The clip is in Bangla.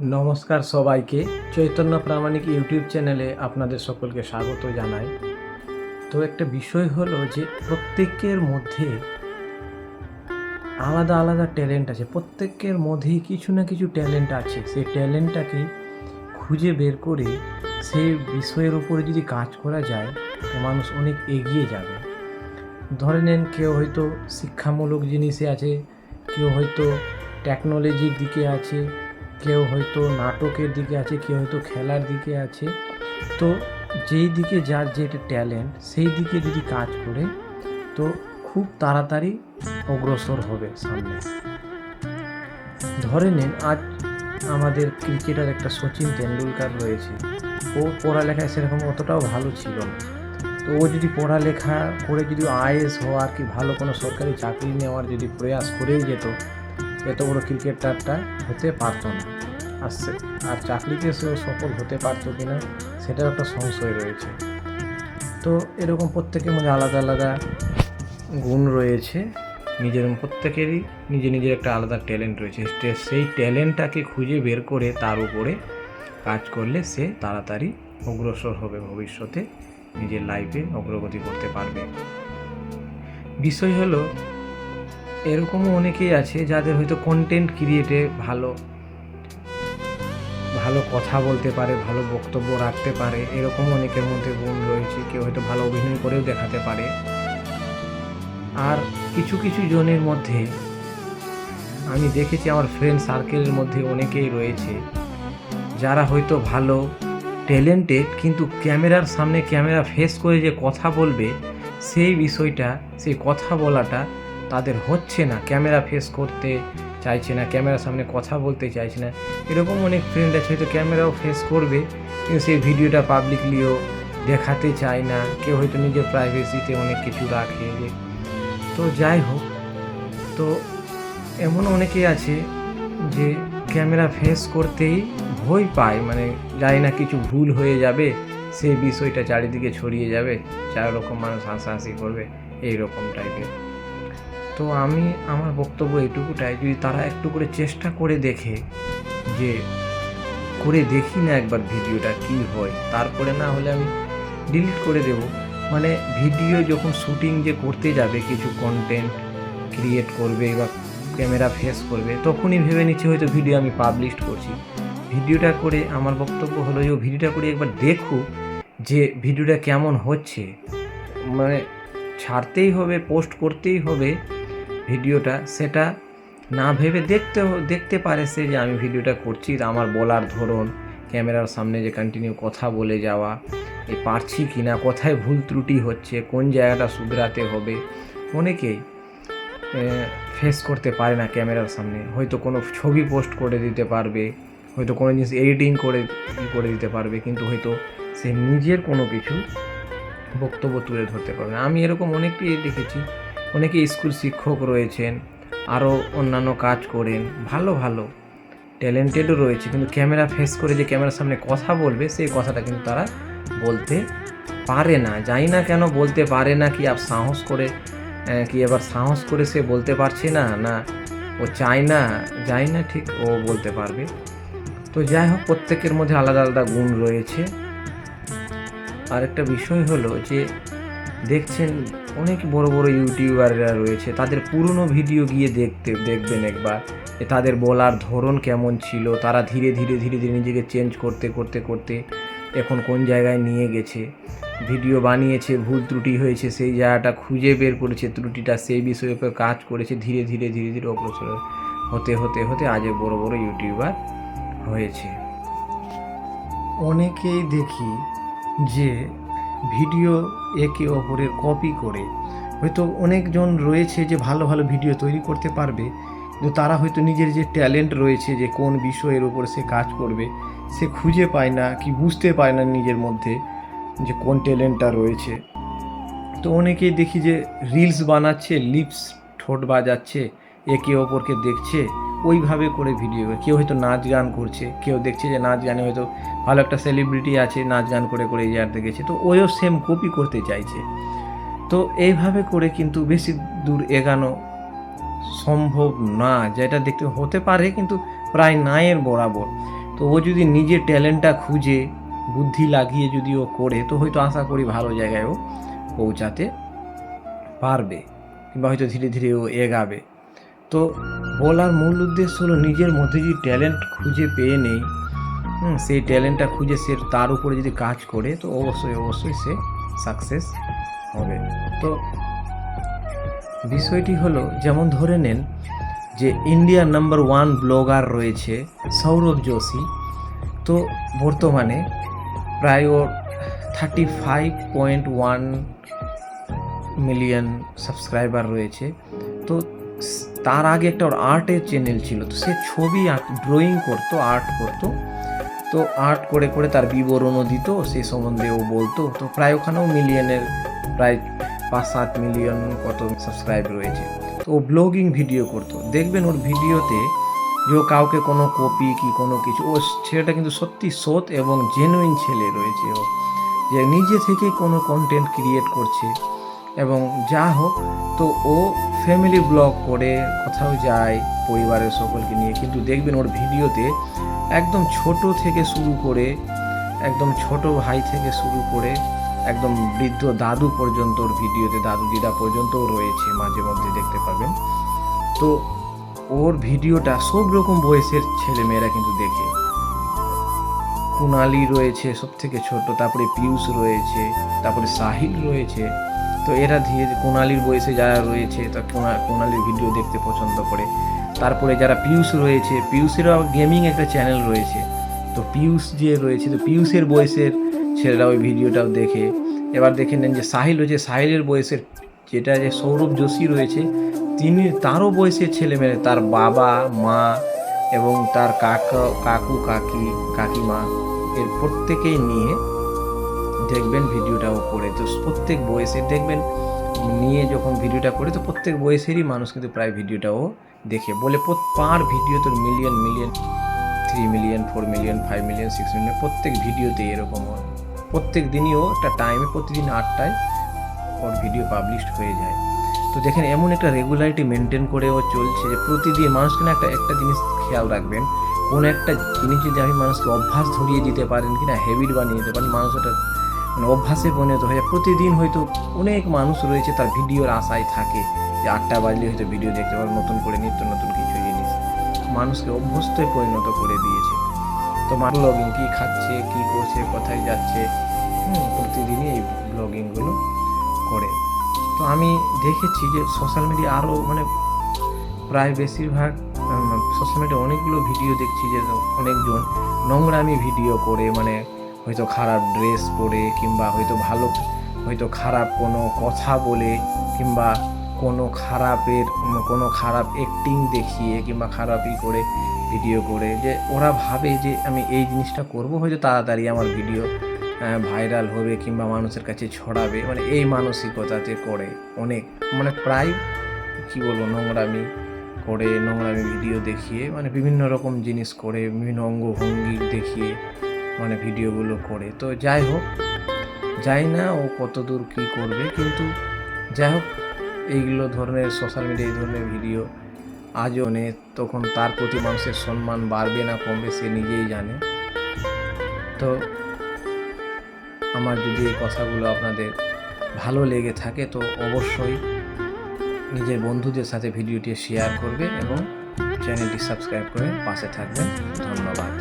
নমস্কার সবাইকে। চৈতন্য প্রামাণিক ইউটিউব চ্যানেলে আপনাদের সকলকে স্বাগত জানাই। তো একটা বিষয় হলো যে, প্রত্যেকের মধ্যে আলাদা আলাদা ট্যালেন্ট আছে। প্রত্যেকের মধ্যেই কিছু না কিছু ট্যালেন্ট আছে। সেই ট্যালেন্টটাকে খুঁজে বের করে সেই বিষয়ের উপরে যদি কাজ করা যায়, তো মানুষ অনেক এগিয়ে যাবে। ধরে নেন কেউ হয়তো শিক্ষামূলক জিনিসে আছে, কেউ হয়তো টেকনোলজির দিকে আছে কেউ হয়তো নাটকের দিকে আছে, কেউ হয়তো খেলার দিকে আছে। তো যেই দিকে যার যেটা ট্যালেন্ট, সেই দিকে যদি কাজ করে, তো খুব তাড়াতাড়ি অগ্রসর হবে সামনে। ধরে নিন, আজ আমাদের ক্রিকেটার একটা সচিন তেন্ডুলকার রয়েছে। ও পড়ালেখায় সেরকম অতটাও ভালো ছিল না। তো ও যদি পড়ালেখা করে যদি আইএস হওয়ার কি ভালো কোনো সরকারি চাকরি নেওয়ার যদি প্রয়াস করেই যেত এত বড় ক্রিকেটারটা হতে পারতো না। সে- আর চাকরিতে সেও সফল হতে পারতো কি না সেটাও একটা সংশয় রয়েছে। তো এরকম প্রত্যেকের মধ্যে আলাদা আলাদা গুণ রয়েছে। নিজের প্রত্যেকেরই নিজের নিজের একটা আলাদা ট্যালেন্ট রয়েছে। সেই ট্যালেন্টটাকে খুঁজে বের করে তার উপরে কাজ করলে সে তাড়াতাড়ি অগ্রসর হবে ভবিষ্যতে। নিজের লাইফে অগ্রগতি করতে পারবে। বিষয় হলো এরকমও অনেকেই আছে যাদের হয়তো কন্টেন্ট ক্রিয়েটে ভালো ভালো কথা বলতে পারে, ভালো বক্তব্য রাখতে পারে এরকম অনেকের মধ্যে গুণ রয়েছে, কেউ হয়তো ভালো অভিনয় করেও দেখাতে পারে। আর কিছু কিছু জনের মধ্যে, আমি দেখেছি আমার ফ্রেন্ড সার্কেলের মধ্যে অনেকেই রয়েছে, যারা হয়তো ভালো ট্যালেন্টেড কিন্তু ক্যামেরার সামনে ক্যামেরা ফেস করে যে কথা বলবে, সেই বিষয়টা, সেই কথা বলাটা তাদের হচ্ছে না, ক্যামেরা ফেস করতে চাইছে না, ক্যামেরার সামনে কথা বলতে চাইছে না। এরকম অনেক ফ্রেন্ড আছে, হয়তো ক্যামেরাও ফেস করবে, কিন্তু সেই ভিডিওটা পাবলিকলিও দেখাতে চায় না। কেউ হয়তো নিজের প্রাইভেসিতে অনেক কিছু রাখে তো যাই হোক, তো এমন অনেকেই আছে যে ক্যামেরা ফেস করতেই ভয় পায় মানে জানি না কিছু ভুল হয়ে যাবে, সেই বিষয়টা চারিদিকে ছড়িয়ে যাবে চার রকম মানুষ হাসাহাসি করবে এই রকম টাইপের তো আমি, আমার বক্তব্য এইটুকুটাই যদি তারা একটু করে চেষ্টা করে দেখে যে, করে দেখি না একবার ভিডিওটা কি হয়, তারপরে না হলে আমি ডিলিট করে দেব। মানে ভিডিও যখন শ্যুটিং যে করতে যাবে, কিছু কন্টেন্ট ক্রিয়েট করবে বা ক্যামেরা ফেস করবে, তখনই ভেবে নিচ্ছে হয়তো ভিডিও আমি পাবলিশ করছি। ভিডিওটা করে, আমার বক্তব্য হলো যে ভিডিওটা করে একবার দেখুক যে ভিডিওটা কেমন হচ্ছে। মানে ছাড়তেই হবে পোস্ট করতেই হবে ভিডিওটা, সেটা না ভেবে দেখতে দেখতে পারে সে যে আমি ভিডিওটা করছি। আমার বলার ধরন, ক্যামেরার সামনে যে কন্টিনিউ কথা বলে যাওয়া এই পারছি কি না, কোথায় ভুল ত্রুটি হচ্ছে, কোন জায়গাটা শুধরাতে হবে অনেকেই ফেস করতে পারে না ক্যামেরার সামনে। হয়তো কোনো ছবি পোস্ট করে দিতে পারবে, হয়তো কোনো জিনিস এডিটিং করে করে দিতে পারবে, কিন্তু হয়তো সে নিজের কোনো কিছু বক্তব্য তুলে ধরতে পারবে আমি এরকম অনেককেই দেখেছি অনেকে স্কুল শিক্ষক রয়েছেন আরও অন্যান্য কাজ করেন, ভালো ভালো ট্যালেন্টেডও রয়েছে, কিন্তু ক্যামেরা ফেস করে যে ক্যামেরার সামনে কথা বলবে, সেই কথাটা কিন্তু তারা বলতে পারে না। জানি না কেন বলতে পারে না, কি আর সাহস করে কি এবার সাহস করে সে বলতে পারছে না না ও চায় না, যাই না ঠিক ও বলতে পারবে। তো যাই হোক, প্রত্যেকের মধ্যে আলাদা আলাদা গুণ রয়েছে। আর একটা বিষয় হলো যে, দেখছেন অনেক বড় বড় ইউটিউবাররা রয়েছে, তাদের পুরনো ভিডিও গিয়ে দেখতে, দেখবেন একবার, যে তাদের বলার ধরন কেমন ছিল, তারা ধীরে ধীরে ধীরে ধীরে নিজেকে চেঞ্জ করতে করতে করতে এখন কোন জায়গায় নিয়ে গেছে। ভিডিও বানিয়েছে, ভুল ত্রুটি হয়েছে, সেই জায়গাটা খুঁজে বের করেছে, ত্রুটিটা সেই বিষয়ের উপর কাজ করেছে, ধীরে ধীরে ধীরে ধীরে অগ্রসর হতে হতে হতে আজ বড় বড় ইউটিউবার হয়েছে। অনেকেই দেখি যে ভিডিও একে অপরের কপি করে। হয়তো অনেকজন রয়েছে যে ভালো ভালো ভিডিও তৈরি করতে পারবে, কিন্তু তারা হয়তো নিজের যে ট্যালেন্ট রয়েছে, যে কোন বিষয়ের উপর সে কাজ করবে, সে খুঁজে পায় না কি বুঝতে পায় না নিজের মধ্যে যে কোন ট্যালেন্টটা রয়েছে। তো অনেকেই দেখি যে রিলস বানাচ্ছে লিপস ঠোঁট বাজাচ্ছে, একে অপরকে দেখছে ওইভাবে করে ভিডিও কেউ হয়তো নাচ গান করছে, কেউ দেখছে যে নাচ গানে হয়তো ভালো একটা সেলিব্রিটি আছে, নাচ গান করে করে এই জায়গাতে গেছে। তো ওইও সেম কপি করতে চাইছে। তো এইভাবে করে কিন্তু বেশি দূর এগানো সম্ভব না, যেটা দেখতে হতে পারে কিন্তু প্রায় নায়ের বরাবর। তো ও যদি নিজের ট্যালেন্টটা খুঁজে, বুদ্ধি লাগিয়ে যদি ও করে, তো হয়তো আশা করি ভালো জায়গায় ও পৌঁছাতে পারবে, কিংবা হয়তো ধীরে ধীরে ও এগাবে। তো বলার মূল উদ্দেশ্য হলো নিজের মধ্যে যদি ট্যালেন্ট খুঁজে পেয়ে নেই সেই ট্যালেন্টটা খুঁজে সে তার উপরে যদি কাজ করে, তো অবশ্যই অবশ্যই সে সাকসেস হবে। তো বিষয়টি হলো, যেমন ধরে নেন যে ইন্ডিয়ার নাম্বার ওয়ান ব্লগার রয়েছে সৌরভ যোশী, তো বর্তমানে প্রায় ওর thirty five point one million subscriber রয়েছে। তো তার আগে একটা ওর আর্টের চ্যানেল ছিল, তো সে ছবি ড্রয়িং করতো আর্ট করতো। তো আর্ট করে করে তার বিবরণও দিত সেই সম্বন্ধে ও বলতো। তো প্রায় ওখানেও মিলিয়নের প্রায় পাঁচ সাত মিলিয়ন কত সাবস্ক্রাইব রয়েছে। তো ও ব্লগিং ভিডিও করতো। দেখবেন ওর ভিডিওতে যে কাউকে কোনো কপি কি কোনো কিছু, ও ছেলেটা কিন্তু সত্যি সৎ এবং জেনুইন ছেলে রয়েছে ও। যে নিজে থেকেই কোনো কন্টেন্ট ক্রিয়েট করছে। এবং যা হোক, তো ও ফ্যামিলি ব্লগ করে কোথাও যায় পরিবারের সকলকে নিয়ে, কিন্তু দেখবেন ওর ভিডিওতে একদম ছোট থেকে শুরু করে, একদম ছোট ভাই থেকে শুরু করে, একদম বৃদ্ধ দাদু পর্যন্ত ওর ভিডিওতে, দাদু দিদা পর্যন্তও রয়েছে মাঝে মধ্যে দেখতে পাবেন। তো ওর ভিডিওটা সব রকম বয়সের ছেলেমেয়েরা কিন্তু দেখে। কুনালি রয়েছে সব থেকে ছোট, তারপরে পিয়ুষ রয়েছে, তারপরে সাহিল রয়েছে তো এরা ধীরে কুনালির বয়সে যারা রয়েছে, তা কুনা- কুনালির ভিডিও দেখতে পছন্দ করে। তারপরে যারা পিয়ুষ রয়েছে পিয়ুষেরও গেমিং একটা চ্যানেল রয়েছে। তো পিয়ুষ যে রয়েছে, তো পিয়ুষের বয়সের ছেলেরা ওই ভিডিওটাও দেখে। এবার দেখে নেন যে সাহিল রয়েছে, সাহিলের বয়সের যেটা যে সৌরভ যোশী রয়েছে, তিনি তারও বয়সের ছেলে ছেলেমেয়ে, তার বাবা, মা এবং তার কাকা, কাকু, কাকি, কাকিমা, এর প্রত্যেকেই নিয়ে দেখবেন ভিডিওটাও করে। তো প্রত্যেক বয়সে দেখবেন নিয়ে যখন ভিডিওটা করে, তো প্রত্যেক বয়সেরই মানুষ কিন্তু প্রায় ভিডিওটাও দেখে। বলে পার ভিডিও তোর million million three million four million five million six million প্রত্যেক ভিডিওতে এরকম হয়। প্রত্যেক দিনই ও একটা টাইমে প্রতিদিন আটটায় ওর ভিডিও পাবলিশড হয়ে যায়। তো দেখেন, এমন একটা রেগুলারিটি মেনটেন করে ও চলছে যে প্রতিদিন মানুষকে না একটা একটা জিনিস খেয়াল রাখবেন। কোন একটা জিনিস যদি আমি মানুষকে অভ্যাস ধরিয়ে দিতে পারেন কিনা হ্যাবিট বানিয়ে দিতে পারেন, মানুষ ওটা মানে অভ্যাসে পরিণত হয়ে যায়। প্রতিদিন হয়তো অনেক মানুষ রয়েছে, তার ভিডিওর আশায় থাকে যে আটটা বাজলে হয়তো ভিডিও দেখতে পারো নতুন করে নিত্য নতুন কিছু জিনিস। মানুষকে অভ্যস্ত পরিণত করে দিয়েছে। তো মানুষ ব্লগিং কী খাচ্ছে, কী করছে, কোথায় যাচ্ছে? প্রতিদিনই এই ব্লগিংগুলো করে। তো আমি দেখেছি যে সোশ্যাল মিডিয়া আরও মানে প্রায় বেশিরভাগ সোশ্যাল মিডিয়া অনেকগুলো ভিডিও দেখছি যে অনেকজন নোংরামি ভিডিও করে মানে হয়তো খারাপ ড্রেস পরে কিংবা হয়তো ভালো, হয়তো খারাপ কোনো কথা বলে কিংবা কোনো খারাপের, কোনো খারাপ অ্যাক্টিং দেখিয়ে কিংবা খারাপই করে ভিডিও করে যে ওরা ভাবে যে আমি এই জিনিসটা করব, হয়তো তাড়াতাড়ি আমার ভিডিও ভাইরাল হবে কিংবা মানুষের কাছে ছড়াবে। মানে এই মানসিকতাতে করে অনেক। মানে প্রায়, কী বলব, নোংরামি করে, নোংরামি ভিডিও দেখিয়ে মানে বিভিন্ন রকম জিনিস করে, বিভিন্ন অঙ্গভঙ্গি দেখিয়ে মানে ভিডিওগুলো করে। তো যাই হোক, যাই না ও কত দূর কী করবে, কিন্তু যাই হোক, এইগুলো ধরনের সোশ্যাল মিডিয়া এই ধরনের ভিডিও আজও নেই। তখন তার প্রতি মানুষের সম্মান বাড়বে না, কমবে সে নিজেই জানে। তো আমার যদি এই কথাগুলো আপনাদের ভালো লেগে থাকে, তো অবশ্যই নিজের বন্ধুদের সাথে ভিডিওটি শেয়ার করবে এবং চ্যানেলটি সাবস্ক্রাইব করে পাশে থাকবেন। ধন্যবাদ।